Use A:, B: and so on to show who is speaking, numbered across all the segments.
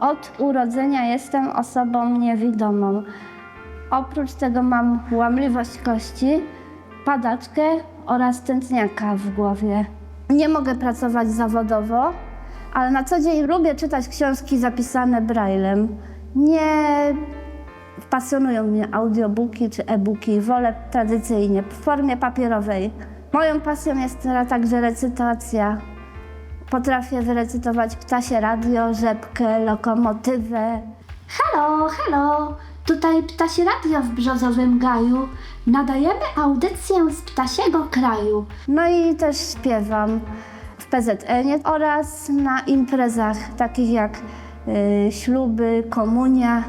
A: Od urodzenia jestem osobą niewidomą. Oprócz tego mam łamliwość kości, padaczkę oraz tętniaka w głowie. Nie mogę pracować zawodowo, ale na co dzień lubię czytać książki zapisane braillem. Nie pasjonują mnie audiobooki czy e-booki, wolę tradycyjnie, w formie papierowej. Moją pasją jest także recytacja. Potrafię wyrecytować ptasie radio, rzepkę, lokomotywę.
B: Halo, halo! Tutaj Ptasie Radio w Brzozowym Gaju. Nadajemy audycję z ptasiego kraju.
A: No i też śpiewam w PZN oraz na imprezach takich jak y, śluby, komunia,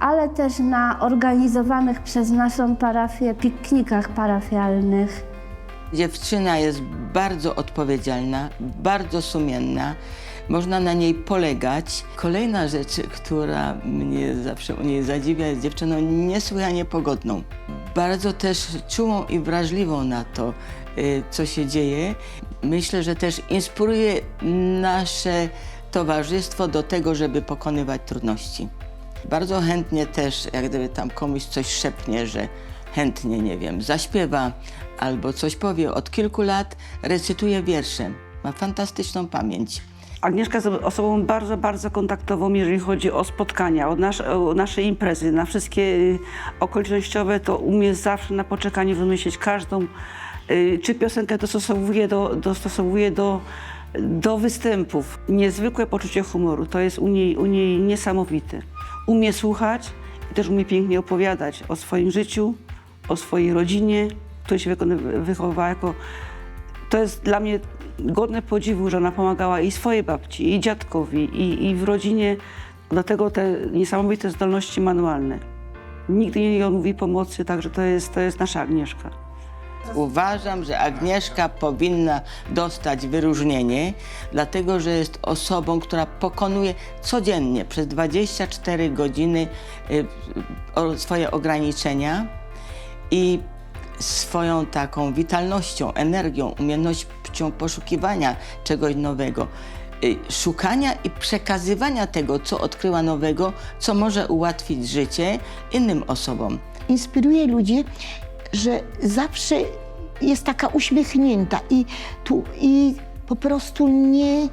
A: ale też na organizowanych przez naszą parafię piknikach parafialnych.
C: Dziewczyna jest bardzo odpowiedzialna, bardzo sumienna. Można na niej polegać. Kolejna rzecz, która mnie zawsze u niej zadziwia, jest dziewczyną niesłychanie pogodną. Bardzo też czułą i wrażliwą na to, y, co się dzieje. Myślę, że też inspiruje nasze towarzystwo do tego, żeby pokonywać trudności. Bardzo chętnie też, jak gdyby tam komuś coś szepnie, że chętnie, nie wiem, zaśpiewa albo coś powie. Od kilku lat recytuje wiersze. Ma fantastyczną pamięć.
D: Agnieszka jest osobą bardzo, bardzo kontaktową, jeżeli chodzi o spotkania, o, nasz, o nasze imprezy, na wszystkie y, okolicznościowe, to umie zawsze na poczekanie wymyślić każdą, y, czy piosenkę dostosowuje do, dostosowuje do, do występów. Niezwykłe poczucie humoru, to jest u niej, u niej niesamowite. Umie słuchać i też umie pięknie opowiadać o swoim życiu, o swojej rodzinie, której się wychowała jako to jest dla mnie godne podziwu, że ona pomagała i swojej babci, i dziadkowi, i, i w rodzinie. Dlatego te niesamowite zdolności manualne. Nigdy nie odmówi pomocy, także to jest, to jest nasza Agnieszka.
C: Uważam, że Agnieszka powinna dostać wyróżnienie, dlatego że jest osobą, która pokonuje codziennie przez 24 godziny y, swoje ograniczenia i swoją taką witalnością, energią, umiejętnością poszukiwania czegoś nowego, y, szukania i przekazywania tego, co odkryła nowego, co może ułatwić życie innym osobom.
E: inspiruje ludzi, że zawsze jest taka uśmiechnięta i, tu, i po prostu nie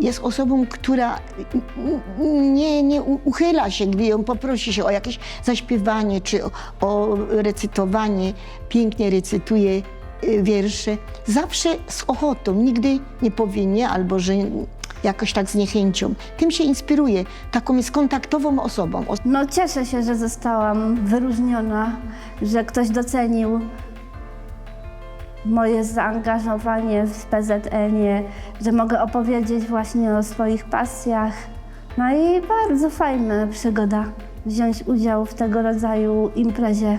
E: jest osobą, która nie, nie uchyla się, gdy ją poprosi się o jakieś zaśpiewanie czy o, o recytowanie. Pięknie recytuje y, wiersze. Zawsze z ochotą, nigdy nie powie nie albo że jakoś tak z niechęcią. Tym się inspiruje. Taką jest kontaktową osobą.
A: No cieszę się, że zostałam wyróżniona, że ktoś docenił moje zaangażowanie w PZN-ie, że mogę opowiedzieć właśnie o swoich pasjach. No i bardzo fajna przygoda wziąć udział w tego rodzaju imprezie.